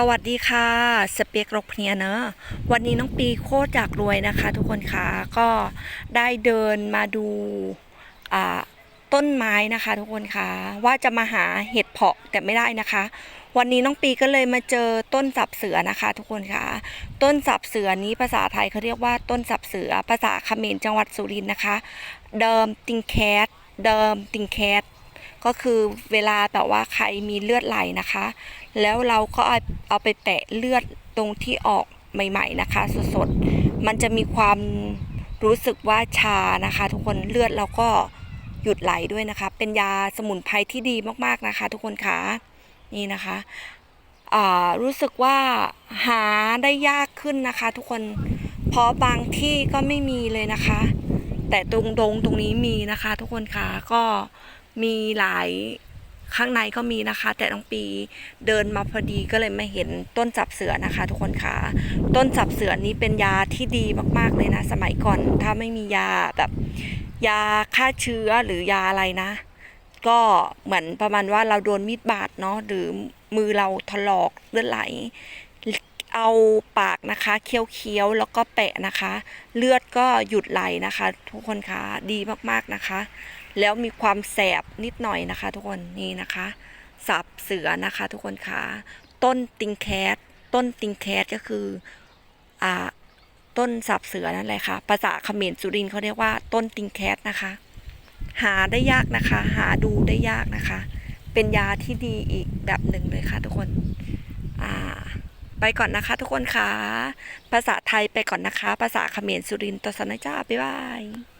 สวัสดีค่ะ สเปียกรกเพียเนอะวันนี้น้องปีโคตรอยากรวยนะคะ ทุกคนคะก็ได้เดินมาดูต้นไม้นะคะ ทุกคนคะว่าจะมาหาเห็ดเพาะแต่ไม่ได้นะคะ วันนี้น้องปีก็เลยมาเจอต้นสับเสือนะคะ ทุกคนคะต้นสับเสือนี้ภาษาไทยเขาเรียกว่าต้นสับเสือภาษาเขมรจังหวัดสุรินทร์นะคะ เดิมติงแคทเดิมติงแคท ก็คือเวลาแบบว่าใครมีเลือดไหลนะคะ แล้วเราก็เอาเอาไปแตะเลือดตรงที่ออกใหม่ ๆนะคะ สดๆ มันจะมีความรู้สึกว่าชานะคะ ทุกคนเลือดเราก็หยุดไหลด้วยนะคะ เป็นยาสมุนไพรที่ดีมากๆนะคะ ทุกคนคะนี่นะคะอ่ารู้สึกว่าหาได้ยากขึ้นนะคะ ทุกคนเพราะบางที่ก็ไม่มีเลยนะคะ แต่ตรงดงตรงนี้มีนะคะ ทุกคนคะก็ มีหลายข้างในก็มีนะคะ แต่น้องปีเดินมาพอดีก็เลยไมาเห็นต้นจับเสือนะคะ ทุกคนคะต้นจับเสือนี้เป็นยาที่ดีมากๆเลยนะ สมัยก่อนถ้าไม่มียาแบบยาฆ่าเชื้อหรือยาอะไรนะ ก็เหมือนประมาณว่าเราโดนมีดบาดเนาะหรือมือเราถลอกเลือดไหล เอาปากนะคะเคี้ยวๆแล้วก็แปะนะคะ เลือดก็หยุดไหลนะคะ ทุกคนคะดีมากๆนะคะ แล้วมีความแสบนิดหน่อยนะคะ ทุกคนนี่นะคะสับเสือนะคะ ทุกคนคะต้นติงแคทต้นติงแคทก็คืออ่าต้นสับเสือนั่นแหละค่ะภาษาเขมรสุรินเขาเรียกว่าต้นติงแคทนะคะ หาได้ยากนะคะ หาดูได้ยากนะคะ เป็นยาที่ดีอีกแบบหนึ่งเลยค่ะ ทุกคนอ่าไปก่อนนะคะ ทุกคนคะภาษาไทยไปก่อนนะคะ ภาษาเขมรสุรินทร์ตัวสนะจ้าบ๊ายบาย